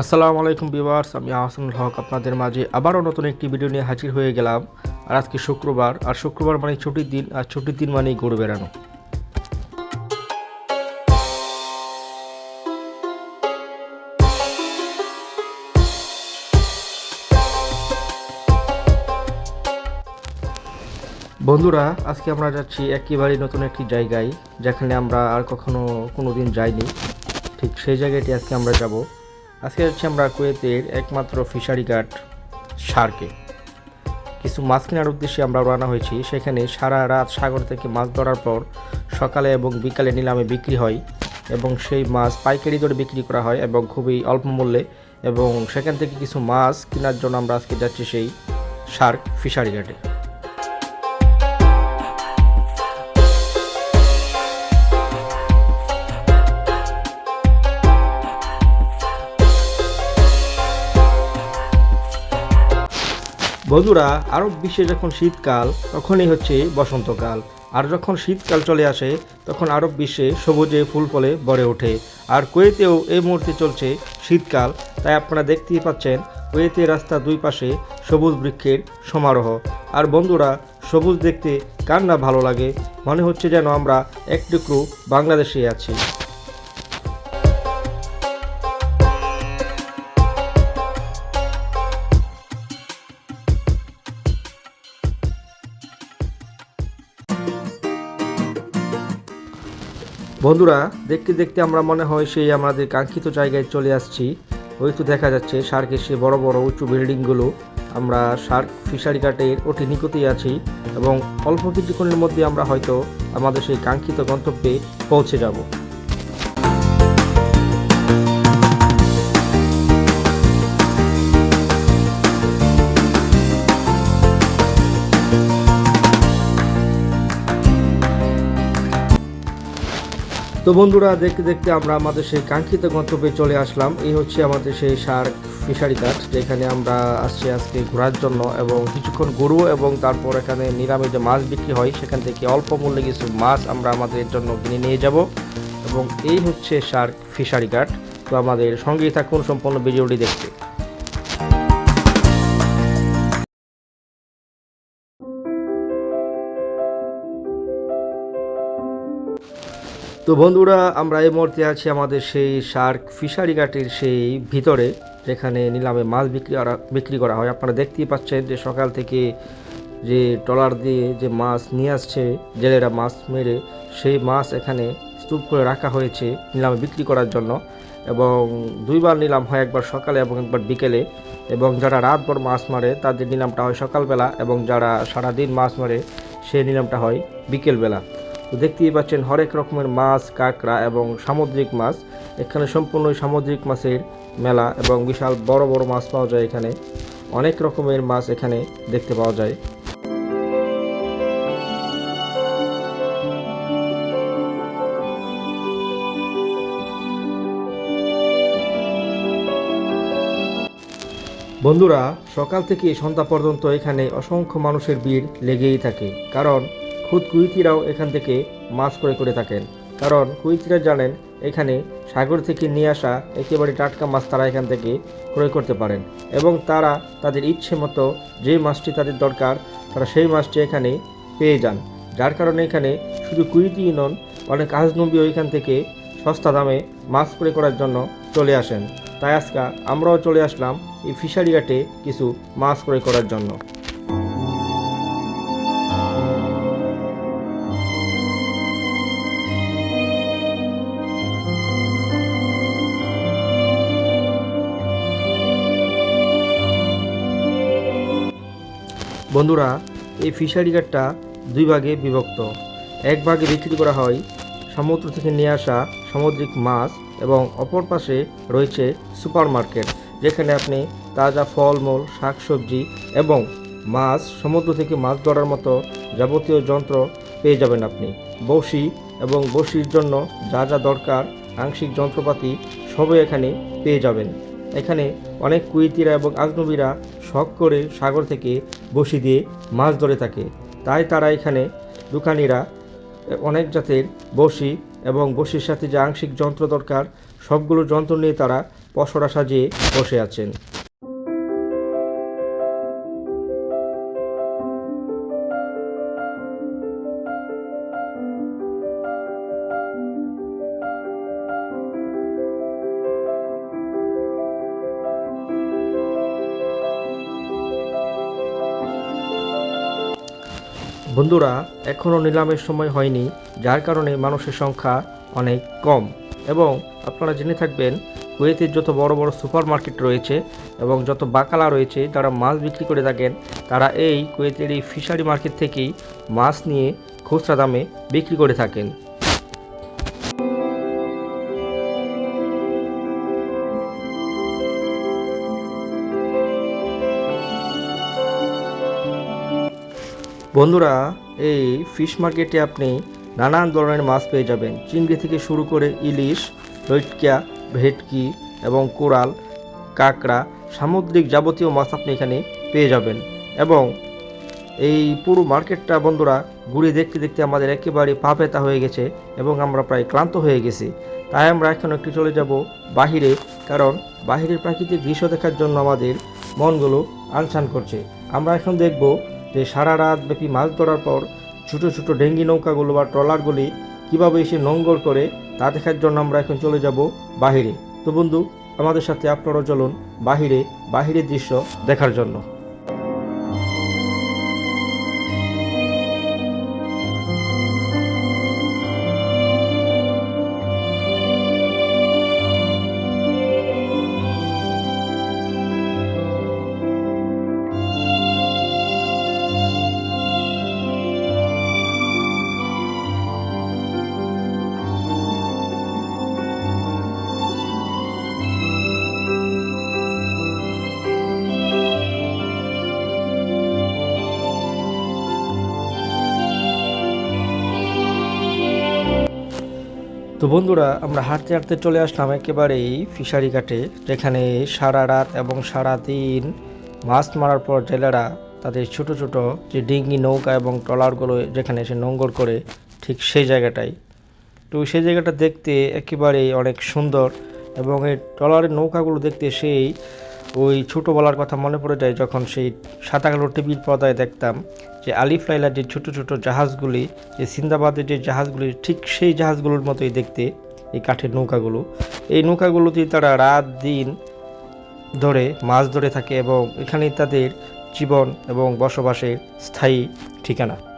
আসসালামু আলাইকুম বিভার্স আমি আহসানুল হক আপনাদের মাঝে আবারও নতুন একটি ভিডিও নিয়ে হাজির হয়ে গেলাম। আর আজকে শুক্রবার, আর শুক্রবার মানে ছুটির দিন, আর ছুটির দিন মানেই ঘুরে বেড়ানো। বন্ধুরা, আজকে আমরা যাচ্ছি একেবারে নতুন একটি জায়গায়, যেখানে আমরা আর কখনো কোনো দিন যাইনি। ঠিক সেই জায়গাটি আজকে আমরা যাব। আজকে যাচ্ছি আমরা কুয়েতের একমাত্র ফিশারি ঘাট, সার্কে। কিছু মাছ কেনার উদ্দেশ্যে আমরা রওনা হয়েছি। সেখানে সারা রাত সাগর থেকে মাছ ধরার পর সকালে এবং বিকালে নিলামে বিক্রি হয় এবং সেই মাছ পাইকারি দরে বিক্রি করা হয় এবং খুবই অল্প মূল্যে এবং সেখান থেকে কিছু মাছ কেনার জন্য আমরা আজকে যাচ্ছি সেই সার্ক ফিশারি ঘাটে। বন্ধুরা, আরব বিশ্বে যখন শীতকাল, তখনই হচ্ছে বসন্তকাল। আর যখন শীতকাল চলে আসে, তখন আরব বিশ্বে সবুজে ফুল ফলে ভরে ওঠে। আর কুয়েতেও এই মুহূর্তে চলছে শীতকাল। তাই আপনারা দেখতেই পাচ্ছেন, কুয়েতের রাস্তা দুই পাশে সবুজ বৃক্ষের সমারোহ। আর বন্ধুরা, সবুজ দেখতে কার না ভালো লাগে? মনে হচ্ছে যেন আমরা এক টুকরো বাংলাদেশে আছি। বন্ধুরা, দেখতে দেখতে আমরা মনে হয় সেই আমাদের কাঙ্ক্ষিত জায়গায় চলে আসছি। ওই তো দেখা যাচ্ছে সার্কের সে বড় বড় উঁচু বিল্ডিংগুলো। আমরা সার্ক ফিশারি ঘাটের অতি নিকটেই আছি এবং অল্প কিছুক্ষণের মধ্যে আমরা হয়তো আমাদের সেই কাঙ্ক্ষিত গন্তব্যে পৌঁছে যাব। তো বন্ধুরা, দেখতে দেখতে আমরা আমাদের সেই কাঙ্ক্ষিত গন্তব্যে চলে আসলাম। এই হচ্ছে আমাদের সেই সার ফিশারি ঘাট যেখানে আমরা আসছি আজকে ঘোরার জন্য এবং কিছুক্ষণ গরু এবং তারপর এখানে নিরামে যে মাছ বিক্রি হয়। সেখান থেকে অল্প মূল্যে কিছু মাছ আমরা আমাদের জন্য কিনে নিয়ে যাব। এবং এই হচ্ছে শার্ক ফিশারি ঘাট তো আমাদের সঙ্গেই থাকুন সম্পূর্ণ ভিডিওটি দেখতে। তো বন্ধুরা, আমরা এই মুহূর্তে আছি আমাদের সেই শার্ক ফিশারি ঘাটের সেই ভিতরে, যেখানে নিলামে মাছ বিক্রি করা বিক্রি করা হয়। আপনারা দেখতেই পাচ্ছেন যে সকাল থেকে যে ট্রলার দিয়ে যে মাছ নিয়ে আসছে, জেলেরা মাছ মেরে, সেই মাছ এখানে স্তূপ করে রাখা হয়েছে নিলামে বিক্রি করার জন্য। এবং দুইবার নিলাম হয় একবার সকালে এবং একবার বিকেলে। এবং যারা রাতভর মাছ মারে, তাদের নিলামটা হয় সকালবেলা এবং যারা সারাদিন মাছ মারে, সেই নিলামটা হয় বিকেলবেলা। তো দেখতেই পাচ্ছেন হরেক রকমের মাছ, কাঁকড়া এবং সামুদ্রিক মাছ। এখানে সম্পূর্ণ সামুদ্রিক মাছের মেলা এবং বিশাল বড় বড় মাছ পাওয়া যায় এখানে। অনেক রকমের মাছ এখানে দেখতে পাওয়া যায়। বন্ধুরা, সকাল থেকে সন্ধ্যা পর্যন্ত এখানে অসংখ্য মানুষের ভিড় লেগেই থাকে। কারণ খুদ কুইতিরাও এখান থেকে মাছ ক্রয় করে থাকেন। কারণ কুইতিরা জানেন, এখানে সাগর থেকে নিয়ে আসা একেবারে টাটকা মাছ তারা এখান থেকে ক্রয় করতে পারেন এবং তারা তাদের ইচ্ছে মতো যে মাছটি তাদের দরকার, তারা সেই মাছটি এখানে পেয়ে যান। যার কারণে এখানে শুধু কুইতি নন, অনেক আজনবীও এখান থেকে সস্তা দামে মাছ ক্রয় করার জন্য চলে আসেন। তাই আজকে আমরাও চলে আসলাম এই ফিশারি ঘাটে কিছু মাছ ক্রয় করার জন্য। বন্ধুরা, এই ফিশারি ঘাটটা দুই ভাগে বিভক্ত। এক ভাগে বিক্রি করা হয় সমুদ্র থেকে নিয়ে আসা সামুদ্রিক মাছ এবং অপর পাশে রয়েছে সুপার মার্কেট যেখানে আপনি তাজা ফলমূল, শাকসবজি এবং মাছ, সমুদ্র থেকে মাছ ধরার মতো যাবতীয় যন্ত্র পেয়ে যাবেন আপনি। বসি এবং বসির জন্য যা যা দরকার আংশিক যন্ত্রপাতি সবই এখানে পেয়ে যাবেন। এখানে অনেক কুইতিরা এবং আজনবীরা শখ করে সাগর থেকে বসি দিয়ে মাছ ধরে থাকে। তাই তারা এখানে দোকানিরা অনেক জাতের বসি এবং বসির সাথে যে আংশিক যন্ত্র দরকার, সবগুলো যন্ত্র নিয়ে তারা পসরা সাজিয়ে বসে আছেন। বন্ধুরা এখনও নিলামের সময় হয়নি, যার কারণে মানুষের সংখ্যা অনেক কম। এবং আপনারা জেনে থাকবেন কুয়েতের যত বড় বড় সুপার মার্কেট রয়েছে এবং যত বাকালা রয়েছে, যারা মাছ বিক্রি করে থাকেন, তারা এই কুয়েতের এই ফিশারি মার্কেট থেকেই মাছ নিয়ে খুচরা দামে বিক্রি করে থাকেন। বন্ধুরা, এই ফিশ মার্কেটে আপনি নানান ধরনের মাছ পেয়ে যাবেন। চিংড়ি থেকে শুরু করে ইলিশ লইটকিয়া ভেটকি এবং কোরাল, কাঁকড়া সামুদ্রিক যাবতীয় মাছ আপনি এখানে পেয়ে যাবেন। এবং এই পুরো মার্কেটটা বন্ধুরা ঘুরে দেখতে দেখতে আমাদের একেবারে পা পেতা হয়ে গেছে এবং আমরা প্রায় ক্লান্ত হয়ে গেছি। তাই আমরা এখন একটু চলে যাব বাহিরে, কারণ বাহিরের প্রাকৃতিক দৃশ্য দেখার জন্য আমাদের মনগুলো আনসান করছে। আমরা এখন দেখব যে সারা রাত ব্যাপী মাছ ধরার পর ছোটো ছোটো ডেঙ্গি নৌকাগুলো বা ট্রলারগুলি কীভাবে এসে নোঙ্গর করে তা দেখার জন্য আমরা এখন চলে যাব বাহিরে। তো বন্ধু, আমাদের সাথে আপনারা চলুন বাহিরে, বাহিরের দৃশ্য দেখার জন্য। তো বন্ধুরা, আমরা হাঁটতে হাঁটতে চলে আসলাম একেবারেই ফিশারি ঘাটে, যেখানে সারা রাত এবং সারা দিন মাছ মারার পর জেলেরা তাদের ছোট ছোট যে ডিঙ্গি নৌকা এবং ট্রলারগুলো যেখানে এসে নোঙ্গর করে ঠিক সেই জায়গাটাই। তো সেই জায়গাটা দেখতে একেবারেই অনেক সুন্দর এবং এই ট্রলারের নৌকাগুলো দেখতে সেই ওই ছোটোবেলার কথা মনে পড়ে যায় যখন সেই সাদা কালো টিভির পর্দায় দেখতাম যে আলিফ লাইলার যে ছোট ছোট জাহাজগুলি, যে সিন্দাবাদের যে জাহাজগুলি, ঠিক সেই জাহাজগুলোর মতোই দেখতে এই কাঠের নৌকাগুলো। এই নৌকাগুলোতেই তারা রাত দিন ধরে, মাছ ধরে থাকে এবং এখানেই তাদের জীবন এবং বসবাসের স্থায়ী ঠিকানা।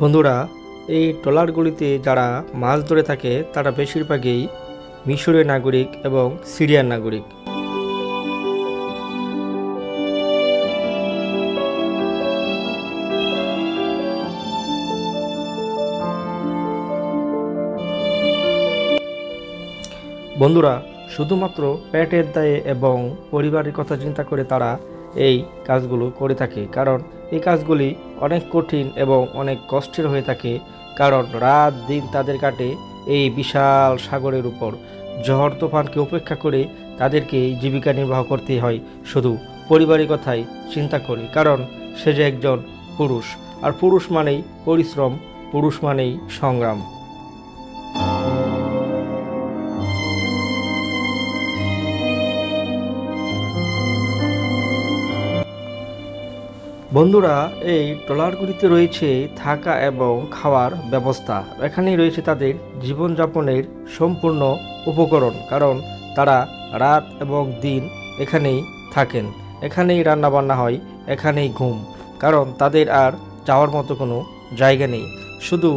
বন্ধুরা, এই ট্রলারগুলিতে যারা মাছ ধরে থাকে, তারা বেশিরভাগই মিশরের নাগরিক এবং সিরিয়ার নাগরিক। বন্ধুরা, শুধুমাত্র পেটের দায়ে এবং পরিবারের কথা চিন্তা করে তারা এই কাজগুলো করে থাকে। কারণ এই কাজগুলি অনেক কঠিন এবং অনেক কষ্টের হয়ে থাকে। কারণ রাত দিন তাদের কাটে এই বিশাল সাগরের উপর। ঝড় তুফানকে উপেক্ষা করে তাদেরকে জীবিকা নির্বাহ করতে হয়। শুধু পরিবারের কথাই চিন্তা করে। কারণ সে যে একজন পুরুষ। আর পুরুষ মানেই পরিশ্রম, পুরুষ মানেই সংগ্রাম। বন্ধুরা, এই ট্রলারগুলিতে রয়েছে থাকা এবং খাওয়ার ব্যবস্থা। এখানেই রয়েছে তাদের জীবনযাপনের সম্পূর্ণ উপকরণ, কারণ তারা রাত এবং দিন এখানেই থাকেন। এখানেই রান্নাবান্না হয়, এখানেই ঘুম, কারণ তাদের আর যাওয়ার মতো কোনো জায়গা নেই। শুধু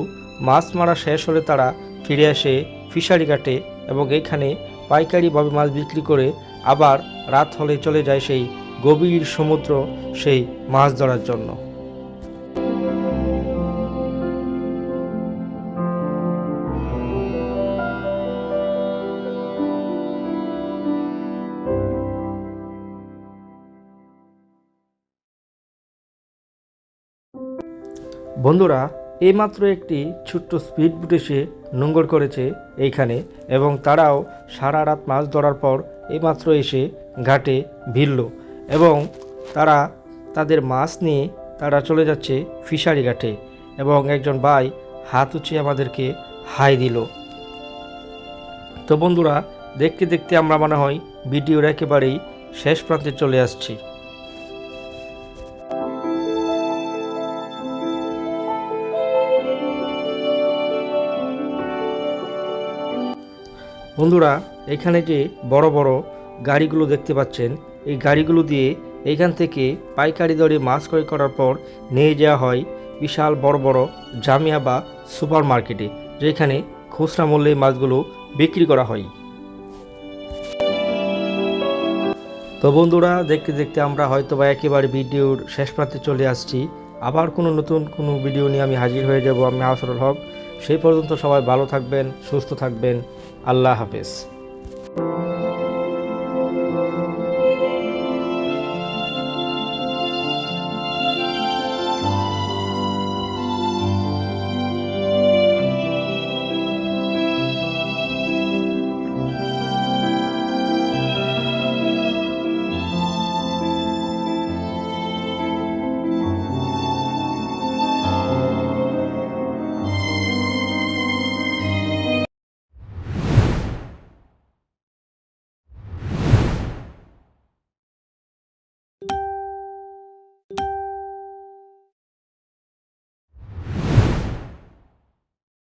মাছ মারা শেষ হলে তারা ফিরে আসে ফিশারি ঘাটে এবং এখানে পাইকারিভাবে মাছ বিক্রি করে আবার রাত হলে চলে যায় সেই গভীর সমুদ্র সেই মাছ ধরার জন্য। বন্ধুরা, এইমাত্র একটি ছোট্ট স্পিড বুট এসে নোঙ্গর করেছে এইখানে এবং তারাও সারা রাত মাছ ধরার পর এইমাত্র এসে ঘাটে ভিড়ল। এবং তারা তাদের মাছ নিয়ে তারা চলে যাচ্ছে ফিশারি ঘাটে এবং একজন ভাই হাত উঁচিয়ে আমাদেরকে হাই দিল। তো বন্ধুরা, দেখতে দেখতে আমরা মনে হয় ভিডিওর একেবারেই শেষ প্রান্তে চলে আসছি। বন্ধুরা, এখানে যে বড় বড় গাড়িগুলো দেখতে পাচ্ছেন এই গাড়িগুলো দিয়ে এখান থেকে পাইকারি দরে মাছ ক্রয় করার পর নিয়ে যাওয়া হয় বিশাল বড় বড় জামিয়া বা সুপার মার্কেটে যেখানে খুচরা মূল্যে মাছগুলো বিক্রি করা হয়। তো বন্ধুরা, দেখতে দেখতে আমরা হয়তো বা একেবারে ভিডিওর শেষ প্রান্তে চলে আসছি। আবার কোনো নতুন কোনো ভিডিও নিয়ে আমি হাজির হয়ে যাব আমি হাসরুল হক। সেই পর্যন্ত সবাই ভালো থাকবেন, সুস্থ থাকবেন। আল্লাহ হাফেজ।